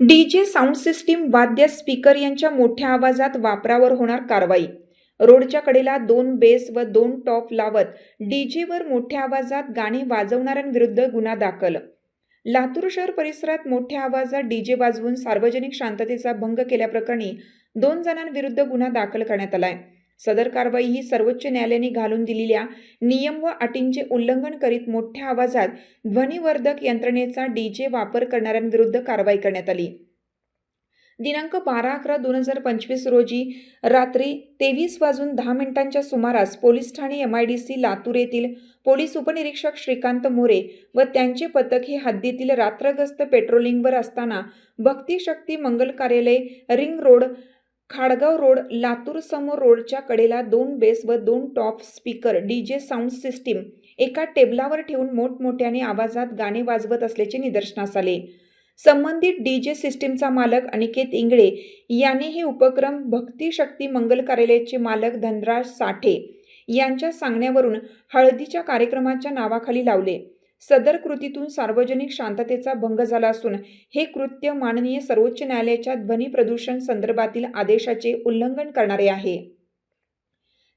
DJ sound system वाद्य speaker यांच्या मोठ्या आवाजात वापरावर होणार कारवाई. रोडच्या कडेला दोन बेस व दोन टॉप लावत डीजेवर मोठ्या आवाजात गाणी वाजवणाऱ्यांविरुद्ध गुन्हा दाखल. लातूर शहर परिसरात मोठ्या आवाजात डीजे वाजवून सार्वजनिक शांततेचा भंग केल्याप्रकरणी दोन जणांविरुद्ध गुन्हा दाखल करण्यात आलाय. सदर कारवाई ही सर्वोच्च न्यायालयाने घालून दिलेल्या नियम व अटींचे उल्लंघन करीत मोठ्या आवाजात ध्वनिवर्धक यंत्रणेचा डीजे वापर करणाऱ्यांविरुद्ध कारवाई करण्यात आली. दिनांक बारा अकरा दोन हजार पंचवीस रोजी रात्री तेवीस वाजून दहा मिनिटांच्या सुमारास police Thane M I D C Latur येथील पोलीस उपनिरीक्षक श्रीकांत मोरे व त्यांचे पथक हे हद्दीतील रात्रगस्त पेट्रोलिंगवर असताना भक्ती शक्ती मंगल कार्यालय ring road Khadgaon road Latur समोर रोडच्या कडेला दोन बेस व दोन top speaker DJ sound system एका टेबलावर ठेवून मोठमोठ्याने आवाजात गाणे वाजवत असल्याचे निदर्शनास आले. संबंधित डीजे सिस्टीमचा मालक अनिकेत इंगळे याने हे उपक्रम भक्ती शक्ती मंगल कार्यालयाचे मालक धनराज साठे यांच्या सांगण्यावरून हळदीच्या कार्यक्रमाच्या नावाखाली लावले. सदर कृतीतून सार्वजनिक शांततेचा भंग झाला असून हे कृत्य माननीय सर्वोच्च न्यायालयाच्या ध्वनी प्रदूषण संदर्भातील आदेशाचे उल्लंघन करणारे आहे.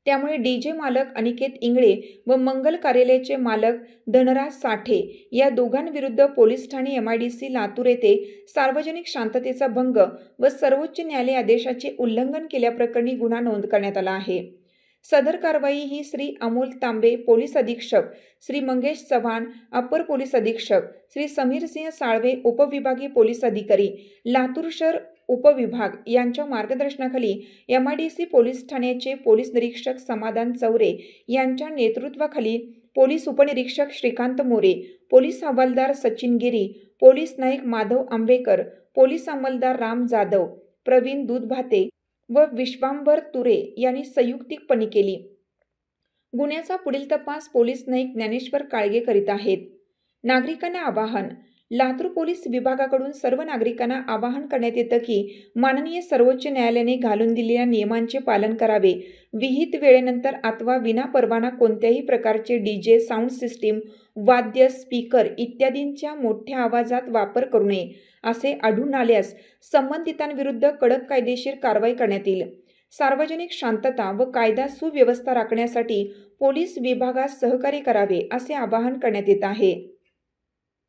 त्यामुळे डी जे मालक अनिकेत इंगळे व मंगल कार्यालयाचे मालक धनराज साठे या दोघांविरुद्ध police Thane M I D C Latur येथे सार्वजनिक शांततेचा भंग व सर्वोच्च न्यायालय आदेशाचे उल्लंघन केल्याप्रकरणी गुन्हा नोंद करण्यात आला आहे. सदर कारवाई ही श्री अमोल तांबे पोलीस अधीक्षक श्री मंगेश चव्हाण अपर पोलीस अधीक्षक श्री समीर सिंह साळवे उपविभागीय पोलीस अधिकारी लातूर शहर उपविभाग यांच्या मार्गदर्शनाखाली M I D C police ठाण्याचे पोलीस निरीक्षक समाधान चौरे यांच्या नेतृत्वाखाली पोलीस उपनिरीक्षक श्रीकांत मोरे पोलीस हवालदार सचिन गिरी पोलीस नाईक माधव आंबेकर पोलीस अंमलदार राम जाधव प्रवीण दूधभाते व विश्वांबर तुरे यांनी संयुक्तिकपणे केली. गुन्ह्याचा पुढील तपास पोलीस नाईक ज्ञानेश्वर काळगे करीत आहेत. नागरिकांना आवाहन लातूर पोलीस विभागाकडून सर्व नागरिकांना आवाहन करण्यात येतं की माननीय सर्वोच्च न्यायालयाने घालून दिलेल्या नियमांचे पालन करावे. विहित वेळेनंतर अथवा विना परवाना कोणत्याही प्रकारचे डीजे साऊंड सिस्टीम वाद्य स्पीकर इत्यादींच्या मोठ्या आवाजात वापर करू नये असे आढळून आल्यास संबंधितांविरुद्ध कडक कायदेशीर कारवाई करण्यात येईल. सार्वजनिक शांतता व कायदा सुव्यवस्था राखण्यासाठी पोलीस विभागास सहकार्य करावे असे आवाहन करण्यात येत आहे.